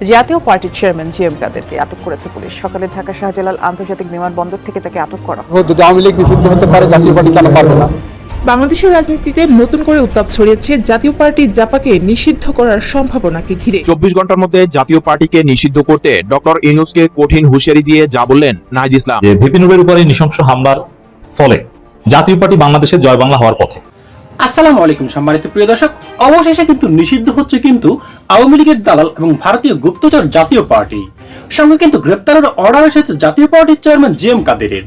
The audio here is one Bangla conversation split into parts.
জাতীয় পার্টির চেয়ারম্যান জি এম কাদেরকে আটক করেছে পুলিশ। সকালে ঢাকা শাহজালাল আন্তর্জাতিক বিমানবন্দর থেকে তাকে আটক করা হয়। যদি আওয়ামী লীগ নিষিদ্ধ হতে পারে জাতীয় পার্টি কেন পারবে না? বাংলাদেশের রাজনীতিতে নতুন করে উত্তাপ ছড়িয়েছে জাতীয় পার্টি জাপাকে নিষিদ্ধ করার সম্ভাবনাকে ঘিরে। চব্বিশ ঘণ্টার মধ্যে জাতীয় পার্টিকে নিষিদ্ধ করতে ডক্টর ইউনুসকে কঠিন হুঁশিয়ারি দিয়ে যা বললেন নাহিদ ইসলাম। যে ভিপি নুরের উপরে নৃশংস হামলার ফলে জাতীয় পার্টি বাংলাদেশের জয় বাংলা হওয়ার পথে। আসসালামু আলাইকুম সম্মানিত প্রিয় দর্শক। অবশেষে কিন্তু নিষিদ্ধ হচ্ছে কিন্তু আওয়ামী লীগের দালাল এবং ভারতীয় গুপ্তচর জাতীয় পার্টি। সঙ্গে কিন্তু গ্রেপ্তারের অর্ডার এসেছে জাতীয় পার্টির চেয়ারম্যান জি এম কাদেরের।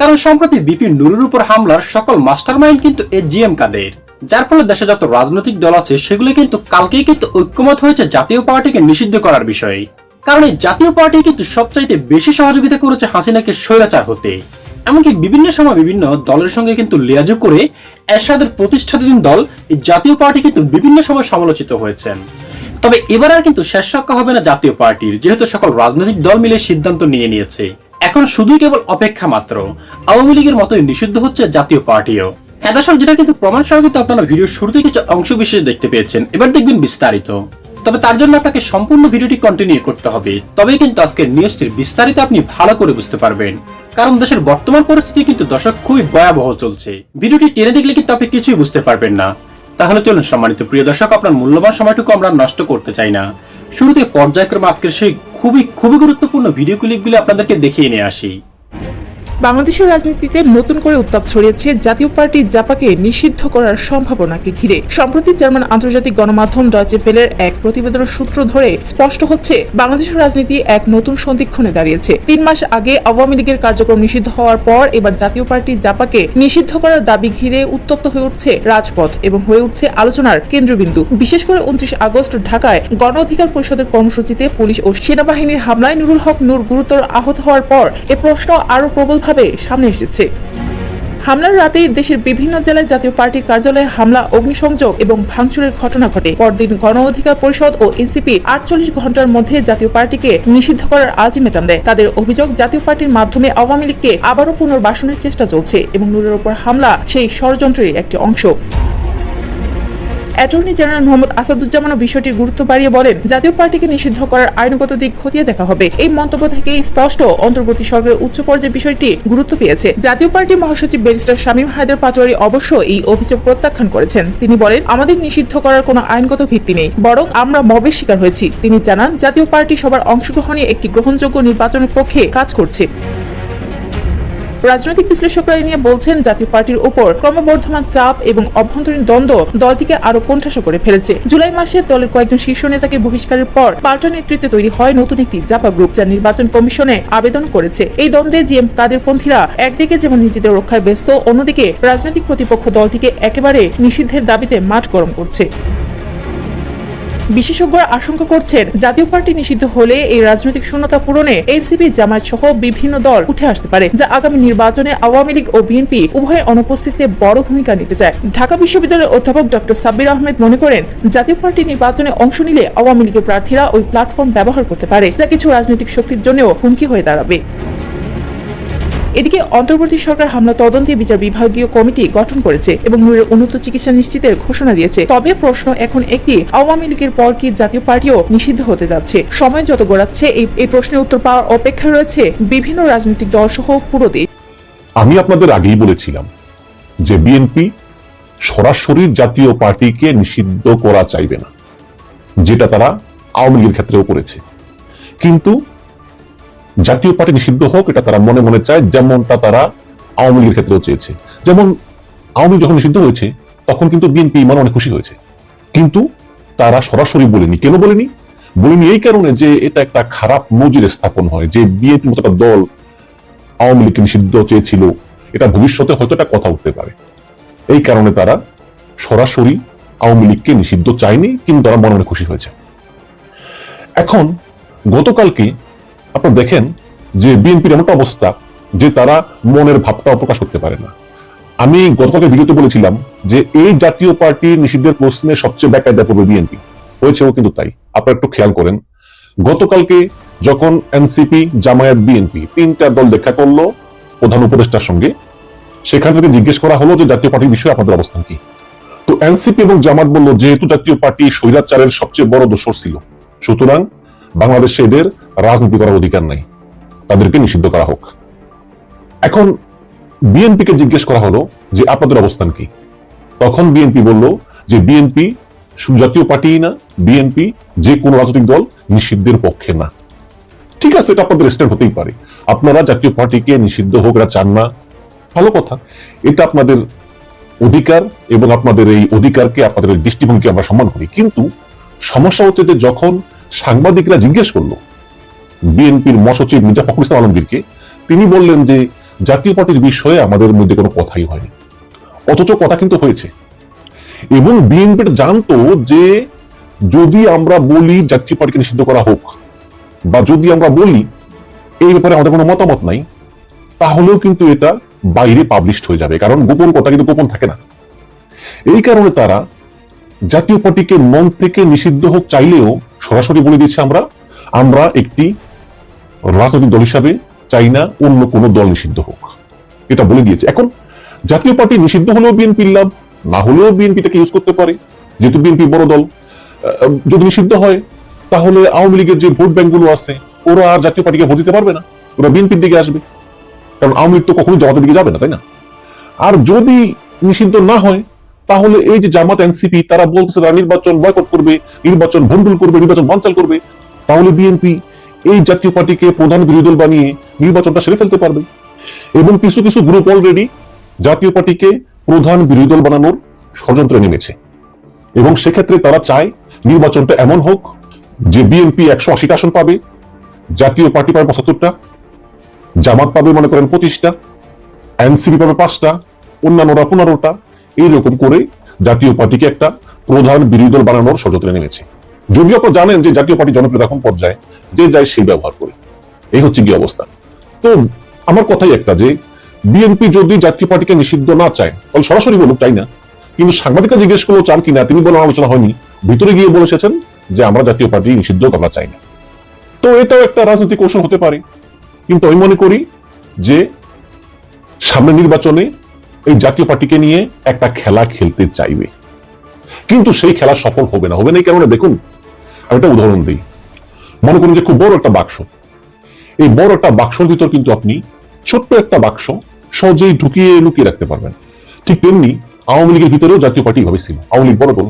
কারণ সম্প্রতি বিপি নুরুর উপর হামলার সকল মাস্টারমাইন্ড কিন্তু এ জি এম কাদের। যার ফলে দেশে যত রাজনৈতিক দল আছে, সেগুলো কিন্তু কালকেই কিন্তু ঐক্যমত হয়েছে জাতীয় পার্টিকে নিষিদ্ধ করার বিষয়ে। কারণ এই জাতীয় পার্টি কিন্তু সবচাইতে বেশি সহযোগিতা করেছে হাসিনাকে স্বৈরাচার হতে। এমনকি বিভিন্ন সময় বিভিন্ন দলের সঙ্গে কিন্তু লিয়াজু করে এরশাদের প্রতিষ্ঠাতাধীন দল জাতীয় পার্টি কিন্তু বিভিন্ন সময় সমালোচিত হয়েছেন। তবে এবার আর কিন্তু শেষ রক্ষা হবে না জাতীয় পার্টির, যেহেতু সকল রাজনৈতিক দল মিলে সিদ্ধান্ত নিয়ে নিয়েছে। এখন শুধুই কেবল অপেক্ষা মাত্র। আওয়ামী লীগের মতোই নিষিদ্ধ হচ্ছে জাতীয় পার্টিও। হ্যাঁ দর্শক, যেটা কিন্তু প্রমাণ সহ কিন্তু আপনারা ভিডিওর শুরুতে কিছু অংশ বিশেষ দেখতে পেয়েছেন। এবার দেখবেন বিস্তারিত। তবে তার জন্য আপনাকে সম্পূর্ণ ভিডিওটি কন্টিনিউ করতে হবে। তবেই কিন্তু আজকের নিউজটির বিস্তারিত আপনি ভালো করে বুঝতে পারবেন। কারণ দেশের বর্তমান পরিস্থিতি কিন্তু দর্শক খুবই ভয়াবহ চলছে। ভিডিওটি টেনে দেখলে কিন্তু আপনি কিছুই বুঝতে পারবেন না। তাহলে চলুন সম্মানিত প্রিয় দর্শক, আপনার মূল্যবান সময়টুকু আমরা নষ্ট করতে চাই না। শুরুতে পর্যায়ক্রমে আজকের সেই খুবই খুবই গুরুত্বপূর্ণ ভিডিও ক্লিপগুলি আপনাদেরকে দেখিয়ে নিয়ে আসি। বাংলাদেশের রাজনীতিতে নতুন করে উত্তাপ ছড়িয়েছে জাতীয় পার্টি জাপাকে নিষিদ্ধ করার সম্ভাবনাকে ঘিরে। সম্প্রতি জার্মান আন্তর্জাতিক গণমাধ্যম ডয়চে ফেলের এক প্রতিবেদনের সূত্র ধরে স্পষ্ট হচ্ছে, বাংলাদেশের রাজনীতি এক নতুন সন্ধিক্ষণে দাঁড়িয়েছে। তিন মাস আগে আওয়ামী লীগের কার্যক্রম নিষিদ্ধ হওয়ার পর এবার জাতীয় পার্টি জাপাকে নিষিদ্ধ করার দাবি ঘিরে উত্তপ্ত হয়ে উঠছে রাজপথ এবং হয়ে উঠছে আলোচনার কেন্দ্রবিন্দু। বিশেষ করে উনত্রিশ আগস্ট ঢাকায় গণ অধিকার পরিষদের কর্মসূচিতে পুলিশ ও সেনাবাহিনীর হামলায় নুরুল হক নূর গুরুতর আহত হওয়ার পর এ প্রশ্ন আরও প্রবলভাবে সামনে এসেছে। হামলার রাতেই দেশের বিভিন্ন জেলায় জাতীয় পার্টির কার্যালয়ে হামলা, অগ্নিসংযোগ এবং ভাঙচুরের ঘটনা ঘটে। পরদিন গণ অধিকার পরিষদ ও এনসিপি আটচল্লিশ ঘণ্টার মধ্যে জাতীয় পার্টিকে নিষিদ্ধ করার আলটিমেটাম দেয়। তাদের অভিযোগ, জাতীয় পার্টির মাধ্যমে আওয়ামী লীগকে আবারও পুনর্বাসনের চেষ্টা চলছে এবং নূরের ওপর হামলা সেই ষড়যন্ত্রের একটি অংশ। অ্যাটর্নি জেনারেল মোহাম্মদ আসাদুজ্জামানও বিষয়টির গুরুত্ব বাড়িয়ে বলেন, জাতীয় পার্টিকে নিষিদ্ধ করার আইনগত দিক খতিয়ে দেখা হবে। এই মন্তব্য থেকেই স্পষ্ট অন্তর্বর্তী সরকারের উচ্চ পর্যায়ে বিষয়টি গুরুত্ব পেয়েছে। জাতীয় পার্টি মহাসচিব ব্যারিস্টার শামীম হায়দার পাটোয়ারি অবশ্য এই অভিযোগ প্রত্যাখ্যান করেছেন। তিনি বলেন, আমাদের নিষিদ্ধ করার কোনো আইনগত ভিত্তি নেই, বরং আমরা মবের শিকার হয়েছি। তিনি জানান, জাতীয় পার্টি সবার অংশগ্রহণে একটি গ্রহণযোগ্য নির্বাচনের পক্ষে কাজ করছে। রাজনৈতিক বিশ্লেষকরা নিয়ে বলছেন, জাতীয় পার্টির উপর ক্রমবর্ধমান চাপ এবং অভ্যন্তরীণ দ্বন্দ্ব দলটিকে আরও কোণঠাসা করে ফেলেছে। জুলাই মাসে দলের কয়েকজন শীর্ষ নেতাকে বহিষ্কারের পর পাল্টা নেতৃত্বে তৈরি হয় নতুন একটি জাপা গ্রুপ, যা নির্বাচন কমিশনে আবেদন করেছে। এই দ্বন্দ্বে জিএম কাদের পন্থীরা একদিকে যেমন নিজেদের রক্ষায় ব্যস্ত, অন্যদিকে রাজনৈতিক প্রতিপক্ষ দলটিকে একেবারে নিষিদ্ধের দাবিতে মাঠ গরম করছে। বিশেষজ্ঞরা আশঙ্কা করছেন, জাতীয় পার্টি নিষিদ্ধ হলে এই রাজনৈতিক শূন্যতা পূরণে এনসিপি, জামায়াত সহ বিভিন্ন দল উঠে আসতে পারে, যা আগামী নির্বাচনে আওয়ামী লীগ ও বিএনপি উভয়ের অনুপস্থিতিতে বড় ভূমিকা নিতে চায়। ঢাকা বিশ্ববিদ্যালয়ের অধ্যাপক ডক্টর সাব্বির আহমেদ মনে করেন, জাতীয় পার্টি নির্বাচনে অংশ নিলে আওয়ামী লীগের প্রার্থীরা ওই প্ল্যাটফর্ম ব্যবহার করতে পারে, যা কিছু রাজনৈতিক শক্তির জন্যও হুমকি হয়ে দাঁড়াবে। এদিকে অন্তর্বর্তী সরকার হামলা তদন্তে বিচার বিভাগীয় কমিটি গঠন করেছে এবং নূরের উন্নত চিকিৎসা নিশ্চিতের ঘোষণা দিয়েছে। তবে প্রশ্ন এখন একটি, আওয়ামী লীগের পর কি জাতীয় পার্টিও নিষিদ্ধ হতে যাচ্ছে? সময় যত গড়াচ্ছে, এই প্রশ্নের উত্তর পাওয়ার অপেক্ষায় রয়েছে বিভিন্ন রাজনৈতিক দল সহ পুরো দেশ। আমি আপনাদের আগেই বলেছিলাম যে বিএনপি সরাসরি জাতীয় পার্টিকে নিষিদ্ধ করা চাইবে না, যেটা তারা আওয়ামী লীগের ক্ষেত্রেও করেছে। কিন্তু জাতীয় পার্টি নিষিদ্ধ হোক, এটা তারা মনে মনে চায়, যেমনটা তারা আওয়ামী লীগের ক্ষেত্রেও চেয়েছে। যেমন আওয়ামী লীগ যখন নিষিদ্ধ হয়েছে, তখন কিন্তু বিএনপি মানে অনেক খুশি হয়েছে। কিন্তু তারা সরাসরি বলেনি। কেন বলেনি? বলেনি এই কারণে যে এটা একটা খারাপ নজির স্থাপন হয়, যে বিএনপি মতো একটা দল আওয়ামী লীগকে নিষিদ্ধ চেয়েছিল। এটা ভবিষ্যতে হয়তো একটা কথা উঠতে পারে। এই কারণে তারা সরাসরি আওয়ামী লীগকে নিষিদ্ধ চায়নি, কিন্তু তারা মনে মনে খুশি হয়েছে। এখন গতকালকে আপনারা দেখেন যে বিএনপির এমন অবস্থা যে তারা মনের ভাবটাও প্রকাশ করতে পারে না। আমি গতকালকে ভিডিওতে বলেছিলাম যে এই জাতীয় পার্টির নিষিদ্ধের প্রশ্নে সবচেয়ে বেকায়দা পড়বে বিএনপি। হয়েছেও কিন্তু তাই। আপনারা একটু খেয়াল করেন, গতকালকে যখন এনসিপি, জামায়াত, বিএনপি তিনটা দল দেখা করল প্রধান উপদেষ্টার সঙ্গে, সেখান থেকে জিজ্ঞেস করা হলো যে জাতীয় পার্টির বিষয়ে আপনাদের অবস্থান কি। তো এনসিপি এবং জামাত বলল, যেহেতু জাতীয় পার্টি স্বৈরাচারের সবচেয়ে বড় দোষর ছিল, সুতরাং বাংলাদেশে এদের রাজনীতি করার অধিকার নাই। তাদেরকে নিষিদ্ধ করা হোক। এখন বিএনপিকে জিজ্ঞেস করা হলো যে আপনাদের অবস্থান কি? তখন বিএনপি বলল যে বিএনপি জাতীয় পার্টি না, বিএনপি যে কোনো রাজনৈতিক দল নিষিদ্ধের পক্ষে না। ঠিক আছে, এটা আপনাদের স্ট্যান্ড হতেই পারে। আপনারা জাতীয় পার্টিকে নিষিদ্ধ হোক এরা চান না। ভালো কথা। এটা আপনাদের অধিকার এবং আপনাদের এই অধিকারকে, আপনাদের দৃষ্টিভঙ্গিকে আমরা সম্মান করি। কিন্তু সমস্যা হচ্ছে যে যখন সাংবাদিকরা জিজ্ঞেস করল বিএনপির মহাসচিব মির্জা ফখরুল ইসলাম আলমগীরকে, তিনি বললেন যে জাতীয় পার্টির বিষয়ে আমাদের মধ্যে কোনো কথাই হয়নি। অথচ কথা কিন্তু হয়েছে। এবং বিএনপির জানতো যে যদি আমরা বলি জাতীয় পার্টিকে নিষিদ্ধ করা হোক, বা যদি আমরা বলি এই ব্যাপারে আমাদের কোনো মতামত নাই, তাহলেও কিন্তু এটা বাইরে পাবলিশড হয়ে যাবে। কারণ গোপন কথা কিন্তু গোপন থাকে না। এই কারণে তারা জাতীয় পার্টিকে মন থেকে নিষিদ্ধ হোক চাইলেও সরাসরি বলে দিচ্ছে আমরা আমরা একটি রাজনৈতিক দল হিসাবে চাই না অন্য কোনো দল নিষিদ্ধ হোক। এটা বলে দিয়েছে। এখন জাতীয় পার্টি নিষিদ্ধ হলেও বিএনপি লাভ, না হলেও বিএনপিটাকে ইউজ করতে পারে। যেহেতু বিএনপি বড় দল যদি নিষিদ্ধ হয়, তাহলে আওয়ামী লীগের যে ভোট ব্যাংকগুলো আছে, ওরা আর জাতীয় পার্টিকে ভোট দিতে পারবে না। ওরা বিএনপির দিকে আসবে। কারণ আওয়ামী লীগ তো কখনোই জামাতের দিকে যাবে না, তাই না? আর যদি নিষিদ্ধ না হয়, তাহলে এই যে জামাত এনসিপি তারা বলতেছে তারা নির্বাচন বয়কট করবে, নির্বাচন ভণ্ডুল করবে, নির্বাচন বানচাল করবে, তাহলে বিএনপি এই জাতীয় পার্টিকে প্রধান বিরোধী দল বানিয়ে নির্বাচনটা সেরে ফেলতে পারবে। এবং কিছু কিছু গ্রুপ অলরেডি জাতীয় পার্টিকে প্রধান বিরোধী দল বানানোর ষড়যন্ত্রে নেমেছে। এবং সেক্ষেত্রে তারা চায় নির্বাচনটা এমন হোক যে বিএনপি একশো আশিটা আসন পাবে, জাতীয় পার্টি পাবে পঁচাত্তরটা, জামাত পাবে মনে করেন পঁচিশটা এনসিপি পাবে পাঁচটা, অন্যান্যরা পনেরোটা, এইরকম করে জাতীয় পার্টিকে একটা প্রধান বিরোধী দল বানানোর ষড়যন্ত্রে নেমেছে। যদিও আপনারা জানেন যে জাতীয় পার্টি জনপ্রিয় এখন পর্যায়ে, যে যায় সেই ব্যবহার করে। এই হচ্ছে কি অবস্থা। তো আমার কথাই একটা যে, বিএনপি যদি জাতীয় পার্টিকে নিষিদ্ধ না চায়, তাহলে সরাসরি বলুক চাই না? কিন্তু সাংবাদিকরা জিজ্ঞেস করল, চান কিনা তিনি বলেন আলোচনা হয়নি। ভিতরে গিয়ে বলে এসেছেন যে, আমরা জাতীয় পার্টি নিষিদ্ধ আমরা চাই না। তো এটাও একটা রাজনৈতিক কৌশল হতে পারে। কিন্তু আমি মনে করি যে সামনে নির্বাচনে এই জাতীয় পার্টিকে নিয়ে একটা খেলা খেলতে চাইবে। কিন্তু সেই খেলা সফল হবে না। হবে না এই কারণে দেখুন আমি একটা উদাহরণ দিই। মনে করুন যে খুব বড় একটা বাক্স। এই বড় একটা বাক্সর ভিতর কিন্তু আপনি ছোট্ট একটা বাক্স সহজেই ঢুকিয়ে লুকিয়ে রাখতে পারবেন। ঠিক তেমনি আওয়ামী লীগের ভিতরেও জাতীয় পার্টি ভাবে ছিল। আওয়ামী লীগ বড় দল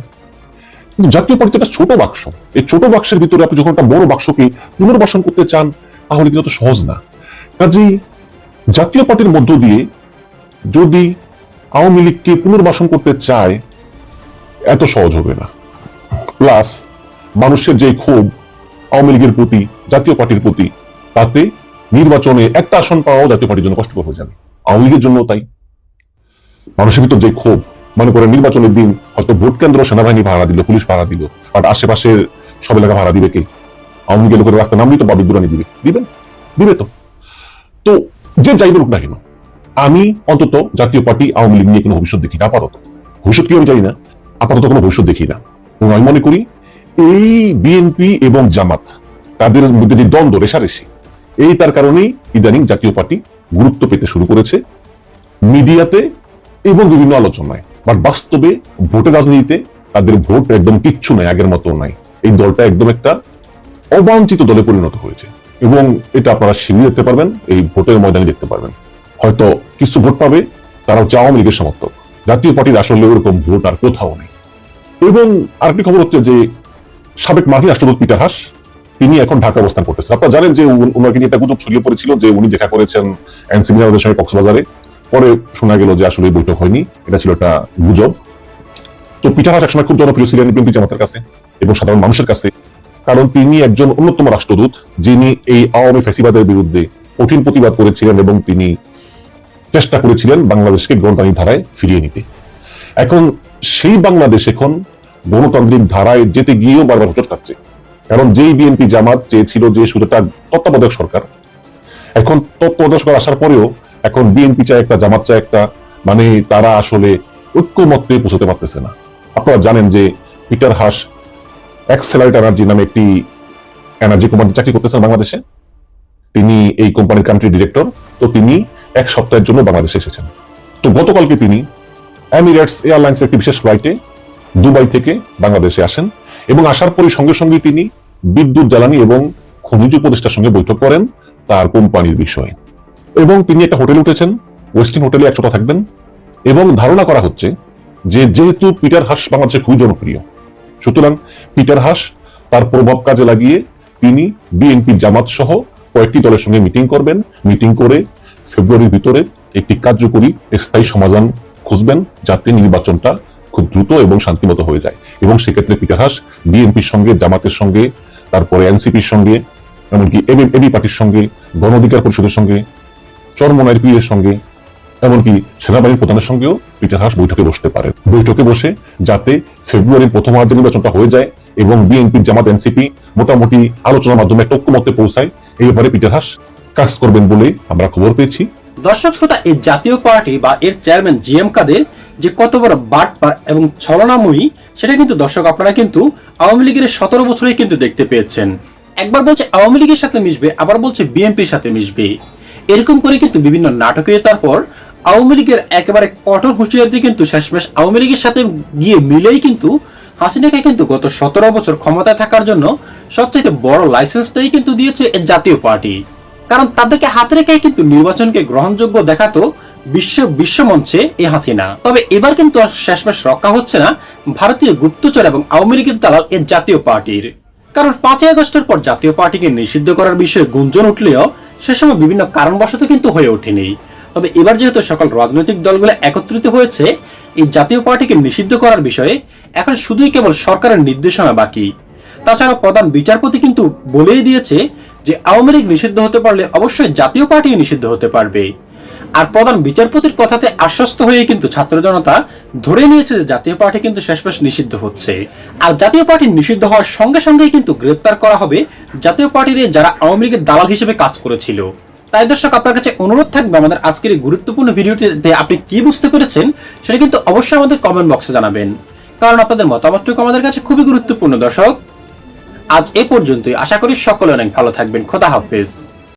কিন্তু জাতীয় পার্টি একটা ছোট বাক্স। এই ছোট বাক্সের ভিতরে আপনি যখন একটা বড় বাক্সকে পুনর্বাসন করতে চান, তাহলে কিন্তু সহজ না। কাজেই জাতীয় পার্টির মধ্য দিয়ে যদি আওয়ামী লীগকে পুনর্বাসন করতে চায়, এত সহজ হবে না। প্লাস মানুষের যে ক্ষোভ আওয়ামী লীগের প্রতি, জাতীয় পার্টির প্রতি, তাতে নির্বাচনে একটা আসন পাওয়াও জাতীয় পার্টির জন্য কষ্টকর হয়ে যাবে। আওয়ামী লীগের জন্য তাই। মানুষের ভিতর যে ক্ষোভ, মনে করেন নির্বাচনের দিন হয়তো ভোট কেন্দ্র সেনাবাহিনী ভাড়া দিল, পুলিশ ভাড়া দিল আর আশেপাশের সব এলাকা ভাড়া দিবে কে? আওয়ামী লীগের লোকের রাস্তা নামলি তো বা বিদ্রোহী দিবে। দিবেন? দিবে তো। তো যে যাই বলুক না কেন, আমি অন্তত জাতীয় পার্টি, আওয়ামী লীগ নিয়ে কোনো ভবিষ্যৎ দেখি না, আপাতত। ভবিষ্যৎ কি আমি জানি না। আপাতত কোনো ভবিষ্যৎ দেখি না। এবং আমি মনে করি এই বিএনপি এবং জামাত, তাদের মধ্যে যে দ্বন্দ্ব, রেশারেশি, এই তার কারণেই ইদানিং জাতীয় পার্টি গুরুত্ব পেতে শুরু করেছে মিডিয়াতে এবং বিভিন্ন আলোচনায়। বাট বাস্তবে ভোটের রাজনীতিতে তাদের ভোট একদম কিচ্ছু নাই, আগের মতো নাই। এই দলটা একদম একটা অবাঞ্ছিত দলে পরিণত হয়েছে। এবং এটা আপনারা শিবির দেখতে পারবেন, এই ভোটের ময়দানে দেখতে পারবেন। হয়তো কিছু ভোট পাবে তারা হচ্ছে আওয়ামী লীগের সমর্থক। জাতীয় পার্টির আসলে ওরকম ভোট আর কোথাও নেই। এবং আরেকটি খবর হচ্ছে যে সাবেক মার্কিন রাষ্ট্রদূত পিটার হাস, তিনি এখন ঢাকা অবস্থান করতেছেন। আপনারা জানেন যে ওনাকে নিয়ে একটা গুজব ছড়িয়ে পড়েছিল যে উনি দেখা করেছেন এনসিপি নেতাদের সঙ্গে কক্সবাজারে। পরে শোনা গেল যে আসলে বৈঠক হয়নি। এটা ছিল একটা গুজব। তো পিটার হাস একসময় খুব জনপ্রিয় ছিলেন বিএনপি জামাতের কাছে এবং সাধারণ মানুষের কাছে। কারণ তিনি একজন অন্যতম রাষ্ট্রদূত, যিনি এই আওয়ামী ফ্যাসিবাদের বিরুদ্ধে কঠিন প্রতিবাদ করেছিলেন এবং তিনি চেষ্টা করেছিলেন বাংলাদেশকে গণতান্ত্রিক ধারায় ফিরিয়ে নিতে। এখন সেই বাংলাদেশ এখন গণতান্ত্রিক ধারায় যেতে গিয়েও বারবার হোঁচট খাচ্ছে। কারণ যেই বিএনপি জামাত চেয়েছিল যে শুধু একটা তত্ত্বাবধায়ক সরকার, এখন তত্ত্বাবধায়ক সরকার আসার পরেও এখন বিএনপি চায় একটা, জামাত চায় একটা মানে তারা আসলে ঐক্যমত্যে পৌঁছতে পারতেছে না। আপনারা জানেন যে পিটার হাস এক্সেলারেট এনার্জি নামে একটি এনার্জি কোম্পানি চাকরি করতেছেন বাংলাদেশে। তিনি এই কোম্পানির কান্ট্রি ডিরেক্টর তো তিনি এক সপ্তাহের জন্য বাংলাদেশে এসেছেন। তো গতকালকে তিনি এমিরেটস এয়ারলাইন্সের একটি বিশেষ ফ্লাইটে দুবাই থেকে বাংলাদেশে আসেন এবং আসার পরে সঙ্গে সঙ্গে তিনি বিদ্যুৎ জ্বালানি এবং খনিজ উপদেষ্টার সঙ্গে বৈঠক করেন তার কোম্পানির বিষয়ে। এবং তিনি একটা হোটেলে উঠেছেন ওয়েস্টিন হোটেলে একশোটা থাকবেন এবং ধারণা করা হচ্ছে যে যেহেতু পিটার হাস বাংলাদেশে খুবই জনপ্রিয়, সুতরাং পিটার হাস তার প্রভাব কাজে লাগিয়ে তিনি বিএনপি জামাত সহ কয়েকটি দলের সঙ্গে মিটিং করবেন। মিটিং করে ফেব্রুয়ারির ভিতরে একটি কার্যকরী স্থায়ী সমাধান খুঁজবেন যাতে নির্বাচনটা খুব দ্রুত এবং শান্তিমত হয়ে যায়। এবং সেক্ষেত্রে পিটার হাস, বিএনপির সঙ্গে, জামাতের সঙ্গে, তারপরে এনসিপির সঙ্গে, এমনকি এবি পার্টির সঙ্গে, গণ অধিকার পরিষদের সঙ্গে, চরমনায়ের পীরের সঙ্গে, এমনকি সেনাবাহিনীর প্রধানের সঙ্গেও পিটার হাস বৈঠকে বসতে পারে বৈঠকে বসে যাতে ফেব্রুয়ারির প্রথমার্ধে নির্বাচনটা হয়ে যায় এবং বিএনপি জামাত, এনসিপি মোটামুটি আলোচনার মাধ্যমে একটা ঐক্যমত্যে পৌঁছায়, এই ব্যাপারে পিটার হাস কাজ করবেন বলে আমরা খবর পেয়েছি। দর্শক শ্রোতা, এই জাতীয় পার্টি বা এর চেয়ারম্যান জি এম কাদের যে কত বড় বাটপার এবং ছলনাময়ী, সেটা কিন্তু দর্শক আপনারা কিন্তু আওয়ামী লীগের সতেরো বছরেই কিন্তু দেখতে পেয়েছেন। একবার বলছে আওয়ামী লীগের সাথে মিশবে, আবার বলছে বিএনপির সাথে মিশবে। এরকম করে কিন্তু বিভিন্ন নাটকীয়তার পর আওয়ামী লীগের একেবারে কঠোর হুঁশিয়ারিতে কিন্তু শেষমেশ আওয়ামী লীগের সাথে গিয়ে মিলেই কিন্তু হাসিনাকে কিন্তু গত সতেরো বছর ক্ষমতায় থাকার জন্য সবথেকে বড় লাইসেন্সটাই কিন্তু দিয়েছে জাতীয় পার্টি। কারণ তাদেরকে হাতে রেখে কিন্তু নির্বাচনকে গ্রহণযোগ্য দেখাতো বিশ্ব বিশ্বমঞ্চে এ হাসিনা। তবে এবার কিন্তু আর শেষমেশ রক্ষা হচ্ছে না ভারতীয় গুপ্তচর এবং আওয়ামী লীগের দালাল এর জাতীয় পার্টির। কারণ পাঁচই আগস্টের পর জাতীয় পার্টিকে নিষিদ্ধ করার বিষয়ে গুঞ্জন উঠলেও সে সময় বিভিন্ন কারণবশত কিন্তু হয়ে ওঠেনি। তবে এবার যেহেতু সকল রাজনৈতিক দলগুলো একত্রিত হয়েছে, এই জাতীয় পার্টিকে নিষিদ্ধ করার বিষয়ে এখন শুধুই কেবল সরকারের নির্দেশনা বাকি। তাছাড়া প্রধান বিচারপতি কিন্তু বলেই দিয়েছে যে আওয়ামী লীগ নিষিদ্ধ হতে পারলে অবশ্যই জাতীয় পার্টিও নিষিদ্ধ হতে পারবে। আর প্রধান বিচারপতির কথাতে আশ্বস্ত হয়ে কিন্তু ছাত্র জনতা ধরে নিয়েছে যে জাতীয় পার্টি কিন্তু শেষমেশ নিষিদ্ধ হচ্ছে। আর জাতীয় পার্টি নিষিদ্ধ হওয়ার সঙ্গে সঙ্গেই কিন্তু গ্রেপ্তার করা হবে জাতীয় পার্টির যারা আওয়ামী লীগের দালাল হিসেবে কাজ করেছিল। তাই দর্শক, আপনার কাছে অনুরোধ থাকবে আমাদের আজকের এই গুরুত্বপূর্ণ ভিডিওটিতে আপনি কি বুঝতে পেরেছেন সেটা কিন্তু অবশ্যই আমাদের কমেন্ট বক্সে জানাবেন। কারণ আপনাদের মতামতটুকু আমাদের কাছে খুবই গুরুত্বপূর্ণ দর্শক। আজ এ পর্যন্তই। আশা করি সকলে অনেক ভালো থাকবেন। খোদা হাফেজ।